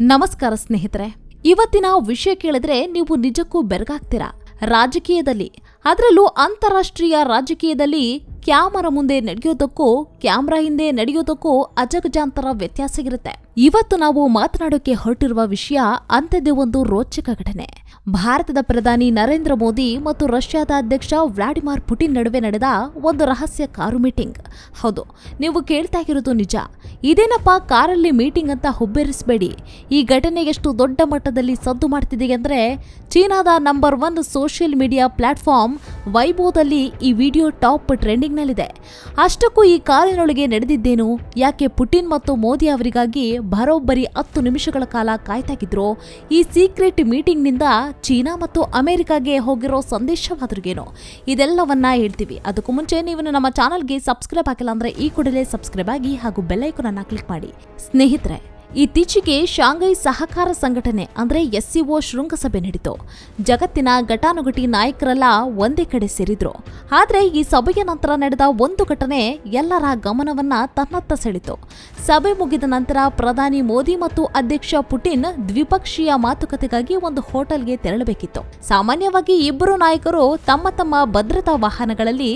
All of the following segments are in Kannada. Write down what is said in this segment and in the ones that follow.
ನಮಸ್ಕಾರ ಸ್ನೇಹಿತರೆ, ಇವತ್ತಿನ ವಿಷಯ ಕೇಳಿದ್ರೆ ನೀವು ನಿಜಕ್ಕೂ ಬೆರಗಾಗ್ತೀರಾ? ರಾಜಕೀಯದಲ್ಲಿ, ಅದರಲ್ಲೂ ಅಂತಾರಾಷ್ಟ್ರೀಯ ರಾಜಕೀಯದಲ್ಲಿ ಕ್ಯಾಮರಾ ಮುಂದೆ ನಡೆಯೋದಕ್ಕೂ, ಕ್ಯಾಮ್ರಾ ಹಿಂದೆ ನಡೆಯೋದಕ್ಕೂ ಅಜಗಜಾಂತರ ವ್ಯತ್ಯಾಸ ಇರುತ್ತೆ. ಇವತ್ತು ನಾವು ಮಾತನಾಡೋಕೆ ಹೊರಟಿರುವ ವಿಷಯ ಅಂಥದ್ದೇ ಒಂದು ರೋಚಕ ಘಟನೆ. ಭಾರತದ ಪ್ರಧಾನಿ ನರೇಂದ್ರ ಮೋದಿ ಮತ್ತು ರಷ್ಯಾದ ಅಧ್ಯಕ್ಷ ವ್ಲಾಡಿಮಿರ್ ಪುಟಿನ್ ನಡುವೆ ನಡೆದ ಒಂದು ರಹಸ್ಯ ಕಾರು ಮೀಟಿಂಗ್. ಹೌದು, ನೀವು ಕೇಳ್ತಾ ಇರೋದು ನಿಜ. ಇದೇನಪ್ಪ ಕಾರಲ್ಲಿ ಮೀಟಿಂಗ್ ಅಂತ ಹುಬ್ಬೇರಿಸಬೇಡಿ. ಈ ಘಟನೆ ಎಷ್ಟು ದೊಡ್ಡ ಮಟ್ಟದಲ್ಲಿ ಸದ್ದು ಮಾಡ್ತಿದೆ ಅಂದರೆ ಚೀನಾದ number one social media platform ವೈಬೋದಲ್ಲಿ ಈ ವಿಡಿಯೋ ಟಾಪ್ ಟ್ರೆಂಡಿಂಗ್ನಲ್ಲಿದೆ. ಅಷ್ಟಕ್ಕೂ ಈ ಕಾರಿನೊಳಗೆ ನಡೆದಿದ್ದೇನು? ಯಾಕೆ ಪುಟಿನ್ ಮತ್ತು ಮೋದಿ ಅವರಿಗಾಗಿ ಬರೋಬ್ಬರಿ ಹತ್ತು ನಿಮಿಷಗಳ ಕಾಲ ಕಾಯ್ತಾಗಿದ್ರು? ಈ ಸೀಕ್ರೆಟ್ ಮೀಟಿಂಗ್ನಿಂದ ಚೀನಾ ಮತ್ತು ಅಮೆರಿಕಾಗೆ ಹೋಗಿರೋ ಸಂದೇಶವಾದ್ರಿಗೇನು? ಇದೆಲ್ಲವನ್ನ ಹೇಳ್ತೀವಿ. ಅದಕ್ಕೂ ಮುಂಚೆ ನೀವು ನಮ್ಮ ಚಾನಲ್ಗೆ ಸಬ್ಸ್ಕ್ರೈಬ್ ಆಗಿಲ್ಲ ಅಂದ್ರೆ ಈ ಕೂಡಲೇ ಸಬ್ಸ್ಕ್ರೈಬ್ ಆಗಿ ಹಾಗೂ ಬೆಲ್ಲೈಕನ್ ಅನ್ನ ಕ್ಲಿಕ್ ಮಾಡಿ. ಸ್ನೇಹಿತರೆ ಇತ್ತೀಚೆಗೆ ಶಾಂಘೈ ಸಹಕಾರ ಸಂಘಟನೆ, ಅಂದರೆ ಎಸ್ಸಿಒ ಶೃಂಗಸಭೆ ನಡೆಯಿತು ಜಗತ್ತಿನ ಘಟಾನುಘಟಿ ನಾಯಕರೆಲ್ಲ ಒಂದೇ ಕಡೆ ಸೇರಿದ್ರು. ಆದರೆ ಈ ಸಭೆಯ ನಂತರ ನಡೆದ ಒಂದು ಘಟನೆ ಎಲ್ಲರ ಗಮನವನ್ನ ತನ್ನತ್ತ ಸೆಳೆತು. ಸಭೆ ಮುಗಿದ ನಂತರ ಪ್ರಧಾನಿ ಮೋದಿ ಮತ್ತು ಅಧ್ಯಕ್ಷ ಪುಟಿನ್ ದ್ವಿಪಕ್ಷೀಯ ಮಾತುಕತೆಗಾಗಿ ಒಂದು ಹೋಟೆಲ್ಗೆ ತೆರಳಬೇಕಿತ್ತು. ಸಾಮಾನ್ಯವಾಗಿ ಇಬ್ಬರು ನಾಯಕರು ತಮ್ಮ ತಮ್ಮ ಭದ್ರತಾ ವಾಹನಗಳಲ್ಲಿ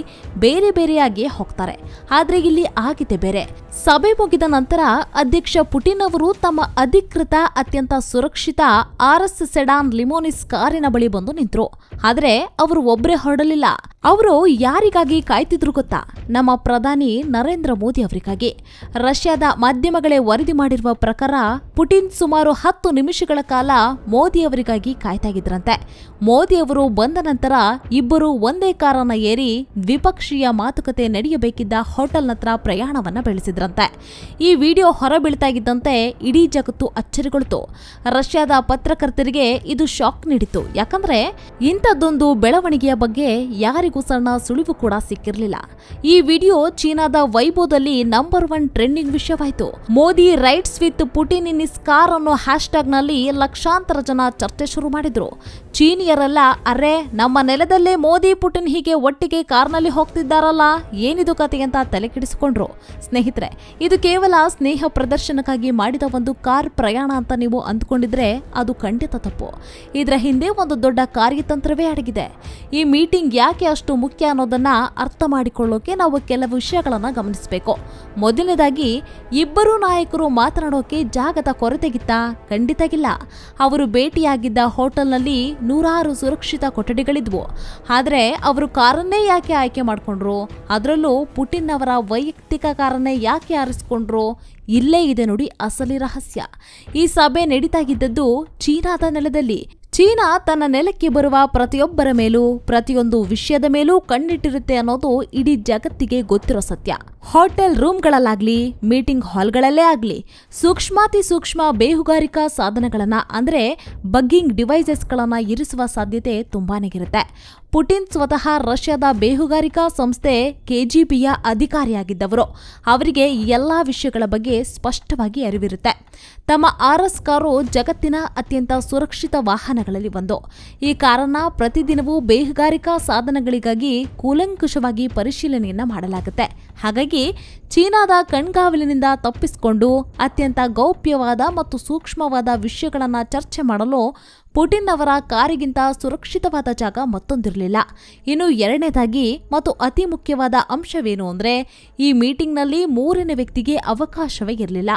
ಬೇರೆ ಬೇರೆಯಾಗಿ ಹೋಗ್ತಾರೆ. ಆದರೆ ಇಲ್ಲಿ ಆಗಿದೆ ಬೇರೆ. ಸಭೆ ಮುಗಿದ ನಂತರ ಅಧ್ಯಕ್ಷ ಪುಟಿನ್ ಅವರು ತಮ್ಮ ಅಧಿಕೃತ, ಅತ್ಯಂತ ಸುರಕ್ಷಿತ ಆರ್ ಎಸ್ ಸೆಡಾನ್ ಲಿಮೋನಿಸ್ ಕಾರಿನ ಬಳಿ ಬಂದು ನಿಂತರು. ಆದರೆ ಅವರು ಒಬ್ಬರೇ ಹೊರಡಲಿಲ್ಲ. ಅವರು ಯಾರಿಗಾಗಿ ಕಾಯ್ತಿದ್ರು ಗೊತ್ತಾ? ನಮ್ಮ ಪ್ರಧಾನಿ ನರೇಂದ್ರ ಮೋದಿ ಅವರಿಗಾಗಿ. ರಷ್ಯಾದ ಮಾಧ್ಯಮಗಳೇ ವರದಿ ಮಾಡಿರುವ ಪ್ರಕಾರ ಪುಟಿನ್ ಸುಮಾರು ಹತ್ತು ನಿಮಿಷಗಳ ಕಾಲ ಮೋದಿ ಅವರಿಗಾಗಿ ಕಾಯ್ತಾಗಿದ್ರಂತೆ. ಮೋದಿ ಅವರು ಬಂದ ನಂತರ ಇಬ್ಬರು ಒಂದೇ ಕಾರನ್ನ ಏರಿ ದ್ವಿಪಕ್ಷೀಯ ಮಾತುಕತೆ ನಡೆಯಬೇಕಿದ್ದ ಹೋಟೆಲ್ನತ್ರ ಪ್ರಯಾಣವನ್ನ ಬೆಳೆಸಿದ್ರಂತೆ. ಈ ವಿಡಿಯೋ ಹೊರಬೀಳ್ತಾಗಿದ್ದಂತೆ ಇಡೀ ಜಗತ್ತು ಅಚ್ಚರಿಗೊಳ್ತು. ರಷ್ಯಾದ ಪತ್ರಕರ್ತರಿಗೆ ಇದು ಶಾಕ್ ನೀಡಿತು ಯಾಕಂದ್ರೆ ಇಂಥದ್ದೊಂದು ಬೆಳವಣಿಗೆಯ ಬಗ್ಗೆ ಯಾರಿಗೂ ಸಣ್ಣ ಸುಳಿವು ಕೂಡ ಸಿಕ್ಕಿರಲಿಲ್ಲ. ಈ ವಿಡಿಯೋ ಚೀನಾದ ವೈಭೋದಲ್ಲಿ number one trending ವಿಷಯವಾಯಿತು. Modi rides with Putin in his car ಅನ್ನೋ ಹ್ಯಾಶ್ಟ್ಯಾಗ್ನಲ್ಲಿ ಲಕ್ಷಾಂತರ ಜನ ಚರ್ಚೆ ಶುರು ಮಾಡಿದ್ರು. ಚೀನಿಯರೆಲ್ಲ, ಅರೆ, ನಮ್ಮ ನೆಲದಲ್ಲೇ ಮೋದಿ, ಪುಟಿನ್ ಹೀಗೆ ಒಟ್ಟಿಗೆ ಕಾರ್ನಲ್ಲಿ ಹೋಗ್ತಿದ್ದಾರಲ್ಲ? ಏನಿದು ಕತೆ? ಅಂತ ತಲೆ ಕೆಡಿಸಿಕೊಂಡ್ರು. ಸ್ನೇಹಿತರೆ, ಇದು ಕೇವಲ ಸ್ನೇಹ ಪ್ರದರ್ಶನಕ್ಕಾಗಿ ಮಾಡಿದ ಒಂದು ಕಾರ್ ಪ್ರಯಾಣ ಅಂತ ನೀವು ಅಂದ್ಕೊಂಡಿದ್ರೆ ಅದು ಖಂಡಿತ ತಪ್ಪು. ಇದರ ಹಿಂದೆ ಒಂದು ದೊಡ್ಡ ಕಾರ್ಯತಂತ್ರವೇ ಅಡಗಿದೆ. ಈ ಮೀಟಿಂಗ್ ಯಾಕೆ ಅಷ್ಟು ಮುಖ್ಯ ಅನ್ನೋದನ್ನ ಅರ್ಥ ಮಾಡಿಕೊಳ್ಳೋಕೆ ನಾವು ಕೆಲವು ವಿಷಯಗಳನ್ನ ಗಮನಿಸಬೇಕು. ಮೊದಲನೇದಾಗಿ, ಇಬ್ಬರು ನಾಯಕರು ಮಾತನಾಡೋಕೆ ಜಾಗದ ಕೊರತೆಗಿತ್ತ? ಖಂಡಿತಗಿಲ್ಲ ಅವರು ಭೇಟಿಯಾಗಿದ್ದ ಹೋಟೆಲ್ನಲ್ಲಿ ನೂರಾರು ಸುರಕ್ಷಿತ ಕೊಠಡಿಗಳಿದ್ವು. ಆದರೆ, ಅವರು ಕಾರನ್ನೇ ಯಾಕೆ ಆಯ್ಕೆ ಮಾಡಿಕೊಂಡ್ರು? ಅದರಲ್ಲೂ ಪುಟಿನ್ ಅವರ ವೈಯಕ್ತಿಕ ಕಾರನ್ನೇ ಯಾಕೆ ಆರಿಸಿಕೊಂಡ್ರು? ಇಲ್ಲೇ ಇದೆ ನೋಡಿ ಅಸಲಿ ರಹಸ್ಯ. ಈ ಸಭೆ ನಡೀತಾಗಿದ್ದದ್ದು ಚೀನಾದ ನೆಲದಲ್ಲಿ. ಚೀನಾ ತನ್ನ ನೆಲಕ್ಕೆ ಬರುವ ಪ್ರತಿಯೊಬ್ಬರ ಮೇಲೂ, ಪ್ರತಿಯೊಂದು ವಿಷಯದ ಮೇಲೂ ಕಣ್ಣಿಟ್ಟಿರುತ್ತೆ ಅನ್ನೋದು ಇಡೀ ಜಗತ್ತಿಗೆ ಗೊತ್ತಿರೋ ಸತ್ಯ. ಹೋಟೆಲ್ ರೂಮ್ಗಳಲ್ಲಾಗ್ಲಿ, ಮೀಟಿಂಗ್ ಹಾಲ್ಗಳಲ್ಲೇ ಆಗ್ಲಿ, ಸೂಕ್ಷ್ಮಾತಿ ಸೂಕ್ಷ್ಮ ಬೇಹುಗಾರಿಕಾ ಸಾಧನಗಳನ್ನ ಅಂದ್ರೆ ಬಗ್ಗಿಂಗ್ ಡಿವೈಸಸ್ಗಳನ್ನ ಇರಿಸುವ ಸಾಧ್ಯತೆ ತುಂಬಾನೇಗಿರುತ್ತೆ ಪುಟಿನ್ ಸ್ವತಃ ರಷ್ಯಾದ ಬೇಹುಗಾರಿಕಾ ಸಂಸ್ಥೆ ಕೆಜಿಬಿಯ ಅಧಿಕಾರಿಯಾಗಿದ್ದವರು. ಅವರಿಗೆ ಎಲ್ಲ ವಿಷಯಗಳ ಬಗ್ಗೆ ಸ್ಪಷ್ಟವಾಗಿ ಅರಿವಿರುತ್ತೆ. ತಮ್ಮ ಆರ್ ಎಸ್ ಕಾರು ಜಗತ್ತಿನ ಅತ್ಯಂತ ಸುರಕ್ಷಿತ ವಾಹನಗಳಲ್ಲಿ ಒಂದು. ಈ ಕಾರನ್ನ ಪ್ರತಿದಿನವೂ ಬೇಹುಗಾರಿಕಾ ಸಾಧನಗಳಿಗಾಗಿ ಕೂಲಂಕುಷವಾಗಿ ಪರಿಶೀಲನೆಯನ್ನು ಮಾಡಲಾಗುತ್ತೆ. ಹಾಗಾಗಿ ಚೀನಾದ ಕಣ್ಗಾವಲಿನಿಂದ ತಪ್ಪಿಸಿಕೊಂಡು ಅತ್ಯಂತ ಗೌಪ್ಯವಾದ ಮತ್ತು ಸೂಕ್ಷ್ಮವಾದ ವಿಷಯಗಳನ್ನು ಚರ್ಚೆ ಮಾಡಲು ಪುಟಿನ್ ಅವರ ಕಾರಿಗಿಂತ ಸುರಕ್ಷಿತವಾದ ಜಾಗ ಮತ್ತೊಂದಿರಲಿಲ್ಲ. ಇನ್ನು ಎರಡನೇದಾಗಿ ಮತ್ತು ಅತಿ ಮುಖ್ಯವಾದ ಅಂಶವೇನು ಅಂದರೆ, ಈ ಮೀಟಿಂಗ್ನಲ್ಲಿ ಮೂರನೇ ವ್ಯಕ್ತಿಗೆ ಅವಕಾಶವೇ ಇರಲಿಲ್ಲ.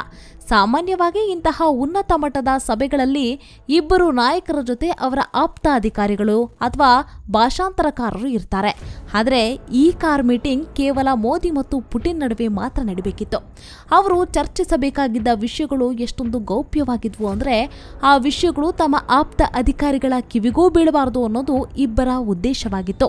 ಸಾಮಾನ್ಯವಾಗಿ ಇಂತಹ ಉನ್ನತ ಮಟ್ಟದ ಸಭೆಗಳಲ್ಲಿ ಇಬ್ಬರು ನಾಯಕರ ಜೊತೆ ಅವರ ಆಪ್ತ ಅಧಿಕಾರಿಗಳು ಅಥವಾ ಭಾಷಾಂತರಕಾರರು ಇರ್ತಾರೆ. ಆದರೆ ಈ ಕಾರ್ ಮೀಟಿಂಗ್ ಕೇವಲ ಮೋದಿ ಮತ್ತು ಪುಟಿನ್ ನಡುವೆ ಮಾತ್ರ ನಡೀಬೇಕಿತ್ತು. ಅವರು ಚರ್ಚಿಸಬೇಕಾಗಿದ್ದ ವಿಷಯಗಳು ಎಷ್ಟೊಂದು ಗೌಪ್ಯವಾಗಿದ್ವು ಅಂದರೆ ಆ ವಿಷಯಗಳು ತಮ್ಮ ಆಪ್ತ ಅಧಿಕಾರಿಗಳ ಕಿವಿಗೂ ಬೀಳಬಾರದು ಅನ್ನೋದು ಇಬ್ಬರ ಉದ್ದೇಶವಾಗಿತ್ತು.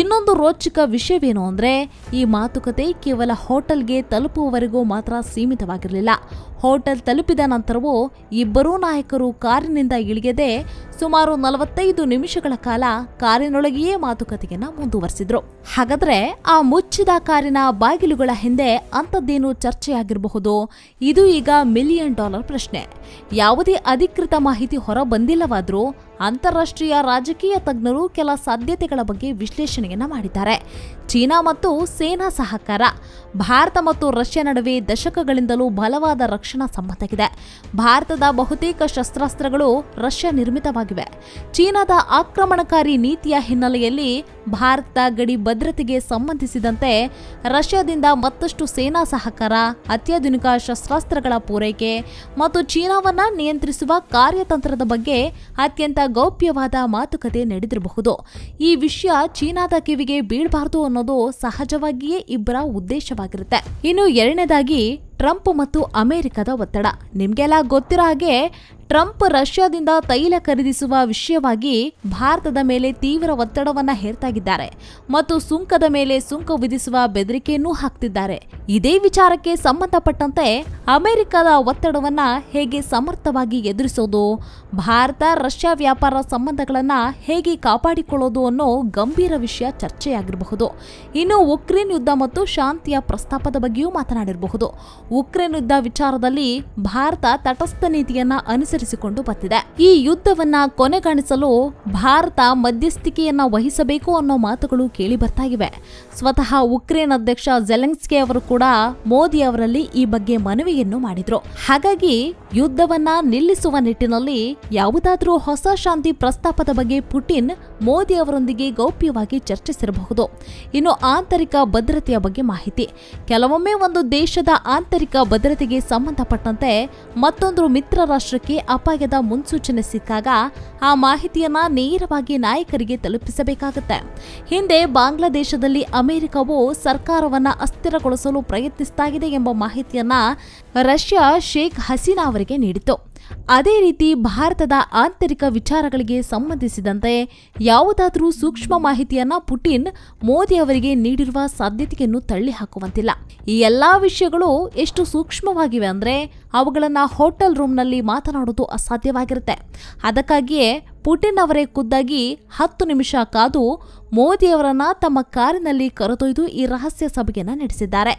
ಇನ್ನೊಂದು ರೋಚಕ ವಿಷಯವೇನು ಅಂದರೆ ಈ ಮಾತುಕತೆ ಕೇವಲ ಹೋಟೆಲ್ಗೆ ತಲುಪುವವರೆಗೂ ಮಾತ್ರ ಸೀಮಿತವಾಗಿರಲಿಲ್ಲ. ಹೋಟೆಲ್ ತಲುಪಿದ ನಂತರವೂ ಇಬ್ಬರೂ ನಾಯಕರು ಕಾರಿನಿಂದ ಇಳಿಯದೆ ಸುಮಾರು ನಲವತ್ತೈದು ನಿಮಿಷಗಳ ಕಾಲ ಕಾರಿನೊಳಗೆಯೇ ಮಾತುಕತೆಯನ್ನ ಮುಂದುವರೆಸಿದ್ರು. ಹಾಗಾದ್ರೆ ಆ ಮುಚ್ಚಿದ ಕಾರಿನ ಬಾಗಿಲುಗಳ ಹಿಂದೆ ಅಂಥದ್ದೇನು ಚರ್ಚೆಯಾಗಿರಬಹುದು? ಇದು ಈಗ ಮಿಲಿಯನ್ ಡಾಲರ್ ಪ್ರಶ್ನೆ. ಯಾವುದೇ ಅಧಿಕೃತ ಮಾಹಿತಿ ಹೊರ ಬಂದಿಲ್ಲವಾದ್ರೂ ಅಂತಾರಾಷ್ಟ್ರೀಯ ರಾಜಕೀಯ ತಜ್ಞರು ಕೆಲ ಸಾಧ್ಯತೆಗಳ ಬಗ್ಗೆ ವಿಶ್ಲೇಷಣೆಯನ್ನ ಮಾಡಿದ್ದಾರೆ. ಚೀನಾ ಮತ್ತು ಸೇನಾ ಸಹಕಾರ, ಭಾರತ ಮತ್ತು ರಷ್ಯಾ ನಡುವೆ ದಶಕಗಳಿಂದಲೂ ಬಲವಾದ ರಕ್ಷಣಾ ಸಂಬಂಧವಿದೆ ಭಾರತದ ಬಹುತೇಕ ಶಸ್ತ್ರಾಸ್ತ್ರಗಳು ರಷ್ಯಾ ನಿರ್ಮಿತವಾಗಿವೆ. ಚೀನಾದ ಆಕ್ರಮಣಕಾರಿ ನೀತಿಯ ಹಿನ್ನೆಲೆಯಲ್ಲಿ ಭಾರತದ ಗಡಿ ಭದ್ರತೆಗೆ ಸಂಬಂಧಿಸಿದಂತೆ ರಷ್ಯಾದಿಂದ ಮತ್ತಷ್ಟು ಸೇನಾ ಸಹಕಾರ, ಅತ್ಯಾಧುನಿಕ ಶಸ್ತ್ರಾಸ್ತ್ರಗಳ ಪೂರೈಕೆ ಮತ್ತು ಚೀನಾವನ್ನು ನಿಯಂತ್ರಿಸುವ ಕಾರ್ಯತಂತ್ರದ ಬಗ್ಗೆ ಅತ್ಯಂತ ಗೌಪ್ಯವಾದ ಮಾತುಕತೆ ನಡೆದಿರಬಹುದು. ಈ ವಿಷಯ ಚೀನಾದ ಕಿವಿಗೆ ಬೀಳಬಾರದು ಅನ್ನೋದು ಸಹಜವಾಗಿಯೇ ಇಬ್ಬರ ಉದ್ದೇಶವಾಗಿರುತ್ತೆ. ಇನ್ನು ಎರಡನೇದಾಗಿ, ಟ್ರಂಪ್ ಮತ್ತು ಅಮೆರಿಕದ ಒತ್ತಡ. ನಿಮ್ಗೆಲ್ಲ ಗೊತ್ತಿರೋ ಹಾಗೆ ಟ್ರಂಪ್ ರಷ್ಯಾದಿಂದ ತೈಲ ಖರೀದಿಸುವ ವಿಷಯವಾಗಿ ಭಾರತದ ಮೇಲೆ ತೀವ್ರ ಒತ್ತಡವನ್ನ ಹೇರ್ತಾಗಿದ್ದಾರೆ ಮತ್ತು ಸುಂಕದ ಮೇಲೆ ಸುಂಕ ವಿಧಿಸುವ ಬೆದರಿಕೆಯನ್ನೂ ಹಾಕ್ತಿದ್ದಾರೆ. ಇದೇ ವಿಚಾರಕ್ಕೆ ಸಂಬಂಧಪಟ್ಟಂತೆ ಅಮೆರಿಕದ ಒತ್ತಡವನ್ನ ಹೇಗೆ ಸಮರ್ಥವಾಗಿ ಎದುರಿಸೋದು, ಭಾರತ ರಷ್ಯಾ ವ್ಯಾಪಾರ ಸಂಬಂಧಗಳನ್ನ ಹೇಗೆ ಕಾಪಾಡಿಕೊಳ್ಳೋದು ಅನ್ನೋ ಗಂಭೀರ ವಿಷಯ ಚರ್ಚೆಯಾಗಿರಬಹುದು. ಇನ್ನು ಉಕ್ರೇನ್ ಯುದ್ಧ ಮತ್ತು ಶಾಂತಿಯ ಪ್ರಸ್ತಾಪದ ಬಗ್ಗೆಯೂ ಮಾತನಾಡಿರಬಹುದು. ಉಕ್ರೇನ್ ಯುದ್ಧ ವಿಚಾರದಲ್ಲಿ ಭಾರತ ತಟಸ್ಥ ನೀತಿಯನ್ನ ಅನುಸರಿಸಿಕೊಂಡು ಬತ್ತಿದೆ ಈ ಯುದ್ಧವನ್ನ ಕೊನೆಗಾಣಿಸಲು ಭಾರತ ಮಧ್ಯಸ್ಥಿಕೆಯನ್ನ ವಹಿಸಬೇಕು ಅನ್ನೋ ಮಾತುಗಳು ಕೇಳಿ ಬರ್ತಾ ಇವೆ. ಸ್ವತಃ ಉಕ್ರೇನ್ ಅಧ್ಯಕ್ಷ ಜೆಲೆನ್ಸ್ಕಿ ಅವರು ಕೂಡ ಮೋದಿ ಅವರಲ್ಲಿ ಈ ಬಗ್ಗೆ ಮನವಿಯನ್ನು ಮಾಡಿದ್ರು. ಹಾಗಾಗಿ ಯುದ್ಧವನ್ನ ನಿಲ್ಲಿಸುವ ನಿಟ್ಟಿನಲ್ಲಿ ಯಾವುದಾದ್ರೂ ಹೊಸ ಶಾಂತಿ ಪ್ರಸ್ತಾಪದ ಬಗ್ಗೆ ಪುಟಿನ್ ಮೋದಿ ಅವರೊಂದಿಗೆ ಗೌಪ್ಯವಾಗಿ ಚರ್ಚಿಸಿರಬಹುದು. ಇನ್ನು ಆಂತರಿಕ ಭದ್ರತೆಯ ಬಗ್ಗೆ ಮಾಹಿತಿ. ಕೆಲವೊಮ್ಮೆ ಒಂದು ದೇಶದ ಆಂತರಿಕ ಭದ್ರತೆಗೆ ಸಂಬಂಧಪಟ್ಟಂತೆ ಮತ್ತೊಂದು ಮಿತ್ರ ರಾಷ್ಟ್ರಕ್ಕೆ ಅಪಾಯದ ಮುನ್ಸೂಚನೆ ಸಿಕ್ಕಾಗ ಆ ಮಾಹಿತಿಯನ್ನ ನೇರವಾಗಿ ನಾಯಕರಿಗೆ ತಲುಪಿಸಬೇಕಾಗುತ್ತೆ. ಹಿಂದೆ ಬಾಂಗ್ಲಾದೇಶದಲ್ಲಿ ಅಮೆರಿಕವು ಸರ್ಕಾರವನ್ನ ಅಸ್ಥಿರಗೊಳಿಸಲು ಪ್ರಯತ್ನಿಸ್ತಾ ಎಂಬ ಮಾಹಿತಿಯನ್ನ ರಷ್ಯಾ ಶೇಖ್ ಹಸೀನಾ ಅವರಿಗೆ ನೀಡಿತು ಅದೇ ರೀತಿ ಭಾರತದ ಆಂತರಿಕ ವಿಚಾರಗಳಿಗೆ ಸಂಬಂಧಿಸಿದಂತೆ ಯಾವುದಾದರೂ ಸೂಕ್ಷ್ಮ ಮಾಹಿತಿಯನ್ನ ಪುಟಿನ್ ಮೋದಿ ಅವರಿಗೆ ನೀಡಿರುವ ಸಾಧ್ಯತೆಯನ್ನು ತಳ್ಳಿ ಹಾಕುವಂತಿಲ್ಲ ಈ ಎಲ್ಲಾ ವಿಷಯಗಳು ಎಷ್ಟು ಸೂಕ್ಷ್ಮವಾಗಿವೆ ಅಂದ್ರೆ ಅವುಗಳನ್ನ ಹೋಟೆಲ್ ರೂಮ್ನಲ್ಲಿ ಮಾತನಾಡೋದು ಅಸಾಧ್ಯವಾಗಿರುತ್ತೆ. ಅದಕ್ಕಾಗಿಯೇ ಪುಟಿನ್ ಅವರೇ ಖುದ್ದಾಗಿ ಹತ್ತು ನಿಮಿಷ ಕಾದು ಮೋದಿಯವರನ್ನ ತಮ್ಮ ಕಾರಿನಲ್ಲಿ ಕರೆದೊಯ್ದು ಈ ರಹಸ್ಯ ಸಭೆಯನ್ನು ನಡೆಸಿದ್ದಾರೆ.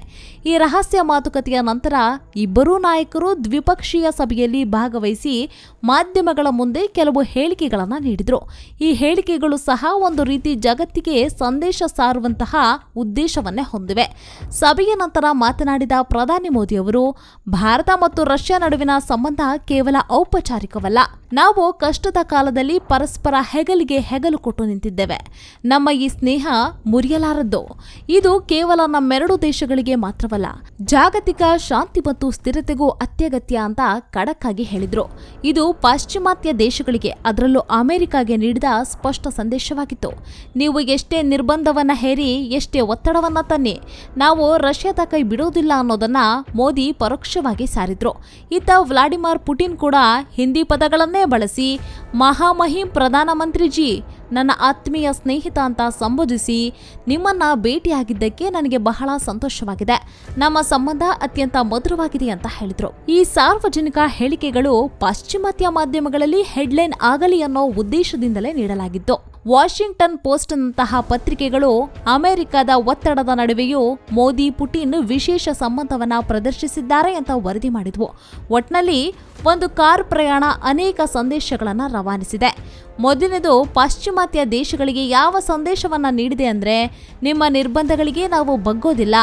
ಈ ರಹಸ್ಯ ಮಾತುಕತೆಯ ನಂತರ ಇಬ್ಬರೂ ನಾಯಕರು ದ್ವಿಪಕ್ಷೀಯ ಸಭೆಯಲ್ಲಿ ಭಾಗವಹಿಸಿ ಮಾಧ್ಯಮಗಳ ಮುಂದೆ ಕೆಲವು ಹೇಳಿಕೆಗಳನ್ನು ನೀಡಿದರು. ಈ ಹೇಳಿಕೆಗಳು ಸಹ ಒಂದು ರೀತಿ ಜಗತ್ತಿಗೆ ಸಂದೇಶ ಸಾರುವಂತಹ ಉದ್ದೇಶವನ್ನೇ ಹೊಂದಿವೆ. ಸಭೆಯ ನಂತರ ಮಾತನಾಡಿದ ಪ್ರಧಾನಿ ಮೋದಿಯವರು ಭಾರತ ಮತ್ತು ರಷ್ಯಾ ನಡುವಿನ ಸಂಬಂಧ ಕೇವಲ ಔಪಚಾರಿಕವಲ್ಲ. ನಾವು ಕಷ್ಟದ ಕಾಲದಲ್ಲಿ ಪರಸ್ಪರ ಹೆಗಲಿಗೆ ಹೆಗಲು ಕೊಟ್ಟು ನಿಂತಿದ್ದೇವೆ. ನಮ್ಮ ಈ ಸ್ನೇಹ ಮುರಿಯಲಾರದ್ದು. ಇದು ಕೇವಲ ನಮ್ಮೆರಡು ದೇಶಗಳಿಗೆ ಮಾತ್ರವಲ್ಲ, ಜಾಗತಿಕ ಶಾಂತಿ ಮತ್ತು ಸ್ಥಿರತೆಗೂ ಅತ್ಯಗತ್ಯ ಅಂತ ಖಡಕ್ಕಾಗಿ ಹೇಳಿದರು. ಇದು ಪಾಶ್ಚಿಮಾತ್ಯ ದೇಶಗಳಿಗೆ, ಅದರಲ್ಲೂ ಅಮೆರಿಕಾಗೆ ನೀಡಿದ ಸ್ಪಷ್ಟ ಸಂದೇಶವಾಗಿತ್ತು. ನೀವು ಎಷ್ಟೇ ನಿರ್ಬಂಧವನ್ನ ಹೇರಿ, ಎಷ್ಟೇ ಒತ್ತಡವನ್ನ ತನ್ನಿ, ನಾವು ರಷ್ಯಾದ ಕೈ ಬಿಡೋದಿಲ್ಲ ಅನ್ನೋದನ್ನ ಮೋದಿ ಪರೋಕ್ಷವಾಗಿ ಸಾರಿದ್ರು. ಇತ್ತ ವ್ಲಾಡಿಮಿರ್ ಪುಟಿನ್ ಕೂಡ ಹಿಂದಿ ಪದಗಳನ್ನೇ ಬಳಸಿ ಮಹಾಮಹಿಂ ಪ್ರಧಾನಮಂತ್ರಿಜಿ, ನನ್ನ ಆತ್ಮೀಯ ಸ್ನೇಹಿತ ಅಂತ ಸಂಬೋಧಿಸಿ ನಿಮ್ಮನ್ನು ಭೇಟಿಯಾಗಿದ್ದಕ್ಕೆ ನನಗೆ ಬಹಳ ಸಂತೋಷವಾಗಿದೆ. ನಮ್ಮ ಸಂಬಂಧ ಅತ್ಯಂತ ಮಧುರವಾಗಿದೆ ಅಂತ ಹೇಳಿದರು. ಈ ಸಾರ್ವಜನಿಕ ಹೇಳಿಕೆಗಳು ಪಾಶ್ಚಿಮಾತ್ಯ ಮಾಧ್ಯಮಗಳಲ್ಲಿ ಹೆಡ್ಲೈನ್ ಆಗಲಿ ಅನ್ನೋ ಉದ್ದೇಶದಿಂದಲೇ ನೀಡಲಾಗಿತ್ತು. ವಾಷಿಂಗ್ಟನ್ ಪೋಸ್ಟ್ನಂತಹ ಪತ್ರಿಕೆಗಳು ಅಮೆರಿಕದ ಒತ್ತಡದ ನಡುವೆಯೂ ಮೋದಿ ಪುಟಿನ್ ವಿಶೇಷ ಸಂಬಂಧವನ್ನ ಪ್ರದರ್ಶಿಸಿದ್ದಾರೆ ಅಂತ ವರದಿ ಮಾಡಿದ್ವು. ಒಟ್ನಲ್ಲಿ ಒಂದು ಕಾರ್ ಪ್ರಯಾಣ ಅನೇಕ ಸಂದೇಶಗಳನ್ನು ರವಾನಿಸಿದೆ. ಮೊದಲನೇದು, ಪಾಶ್ಚಿಮಾತ್ಯ ದೇಶಗಳಿಗೆ ಯಾವ ಸಂದೇಶವನ್ನು ನೀಡಿದೆ ಅಂದರೆ, ನಿಮ್ಮ ನಿರ್ಬಂಧಗಳಿಗೆ ನಾವು ಬಗ್ಗೋದಿಲ್ಲ.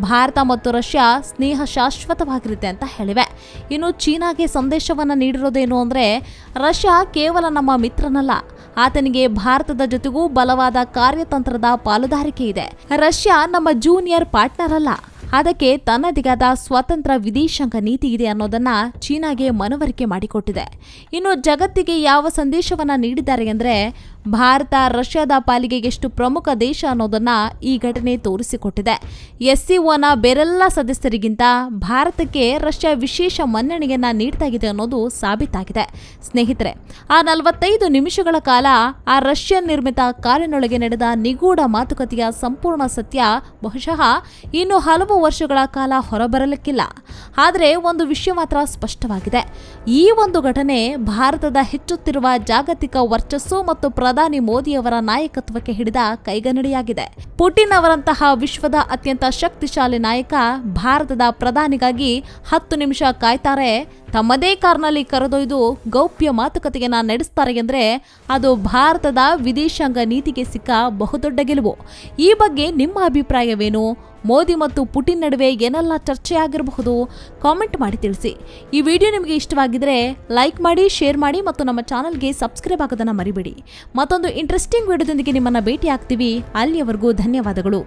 ಭಾರತ ಮತ್ತು ರಷ್ಯಾ ಸ್ನೇಹ ಶಾಶ್ವತವಾಗಿರುತ್ತೆ ಅಂತ ಹೇಳಿವೆ. ಇನ್ನು ಚೀನಾಗೆ ಸಂದೇಶವನ್ನು ನೀಡಿರೋದೇನು ಅಂದರೆ, ರಷ್ಯಾ ಕೇವಲ ನಮ್ಮ ಮಿತ್ರನಲ್ಲ. ಆತನಿಗೆ ಭಾರತದ ಜೊತೆಗೂ ಬಲವಾದ ಕಾರ್ಯತಂತ್ರದ ಪಾಲುದಾರಿಕೆ ಇದೆ. ರಷ್ಯಾ ನಮ್ಮ ಜೂನಿಯರ್ ಪಾರ್ಟ್ನರ್ ಅಲ್ಲ. ಅದಕ್ಕೆ ತನ್ನದಿಗಾದ ಸ್ವತಂತ್ರ ವಿದೇಶಾಂಗ ನೀತಿ ಇದೆ ಅನ್ನೋದನ್ನ ಚೀನಾಗೆ ಮನವರಿಕೆ ಮಾಡಿಕೊಟ್ಟಿದೆ. ಇನ್ನು ಜಗತ್ತಿಗೆ ಯಾವ ಸಂದೇಶವನ್ನ ನೀಡಿದ್ದಾರೆ ಅಂದ್ರೆ ಭಾರತ ರಷ್ಯಾದ ಪಾಲಿಗೆ ಎಷ್ಟು ಪ್ರಮುಖ ದೇಶ ಅನ್ನೋದನ್ನ ಈ ಘಟನೆ ತೋರಿಸಿಕೊಟ್ಟಿದೆ. ಎಸ್ಸಿಒನ ಬೇರೆಲ್ಲ ಸದಸ್ಯರಿಗಿಂತ ಭಾರತಕ್ಕೆ ರಷ್ಯಾ ವಿಶೇಷ ಮನ್ನಣೆಯನ್ನ ನೀಡ್ತಾ ಇದೆ ಅನ್ನೋದು ಸಾಬೀತಾಗಿದೆ. ಸ್ನೇಹಿತರೆ, ಆ ನಲವತ್ತೈದು ನಿಮಿಷಗಳ ಕಾಲ ಆ ರಷ್ಯನ್ ನಿರ್ಮಿತ ಕಾರಿನೊಳಗೆ ನಡೆದ ನಿಗೂಢ ಮಾತುಕತೆಯ ಸಂಪೂರ್ಣ ಸತ್ಯ ಬಹುಶಃ ಇನ್ನು ಹಲವು ವರ್ಷಗಳ ಕಾಲ ಹೊರಬರಲಿಕ್ಕಿಲ್ಲ. ಆದರೆ ಒಂದು ವಿಷಯ ಮಾತ್ರ ಸ್ಪಷ್ಟವಾಗಿದೆ. ಈ ಒಂದು ಘಟನೆ ಭಾರತದ ಹೆಚ್ಚುತ್ತಿರುವ ಜಾಗತಿಕ ವರ್ಚಸ್ಸು ಮತ್ತು ಮೋದಿಯವರ ನಾಯಕತ್ವಕ್ಕೆ ಹಿಡಿದ ಕೈಗನ್ನಡಿಯಾಗಿದೆ. ಪುಟಿನ್ ಅವರಂತಹ ವಿಶ್ವದ ಅತ್ಯಂತ ಶಕ್ತಿಶಾಲಿ ನಾಯಕ ಭಾರತದ ಪ್ರಧಾನಿಗಾಗಿ ಹತ್ತು ನಿಮಿಷ ಕಾಯ್ತಾರೆ ತಮ್ಮದೇ ಕಾರ್ನಲ್ಲಿ ಕರೆದೊಯ್ದು ಗೌಪ್ಯ ಮಾತುಕತೆಯನ್ನ ನಡೆಸ್ತಾರೆ ಎಂದ್ರೆ ಅದು ಭಾರತದ ವಿದೇಶಾಂಗ ನೀತಿಗೆ ಸಿಕ್ಕ ಬಹುದೊಡ್ಡ ಗೆಲುವು. ಈ ಬಗ್ಗೆ ನಿಮ್ಮ ಅಭಿಪ್ರಾಯವೇನು? ಮೋದಿ ಮತ್ತು ಪುಟಿನ್ ನಡುವೆ ಏನೆಲ್ಲ ಚರ್ಚೆ ಆಗಿರಬಹುದು? ಕಾಮೆಂಟ್ ಮಾಡಿ ತಿಳಿಸಿ. ಈ ವಿಡಿಯೋ ನಿಮಗೆ ಇಷ್ಟವಾಗಿದ್ದರೆ ಲೈಕ್ ಮಾಡಿ, ಶೇರ್ ಮಾಡಿ ಮತ್ತು ನಮ್ಮ ಚಾನಲ್ಗೆ ಸಬ್ಸ್ಕ್ರೈಬ್ ಆಗೋದನ್ನು ಮರಿಬೇಡಿ. ಮತ್ತೊಂದು ಇಂಟ್ರೆಸ್ಟಿಂಗ್ ವಿಡಿಯೋದೊಂದಿಗೆ ನಿಮ್ಮನ್ನು ಭೇಟಿ ಆಗ್ತೀವಿ ಅಲ್ಲಿಯವರೆಗೂ ಧನ್ಯವಾದಗಳು.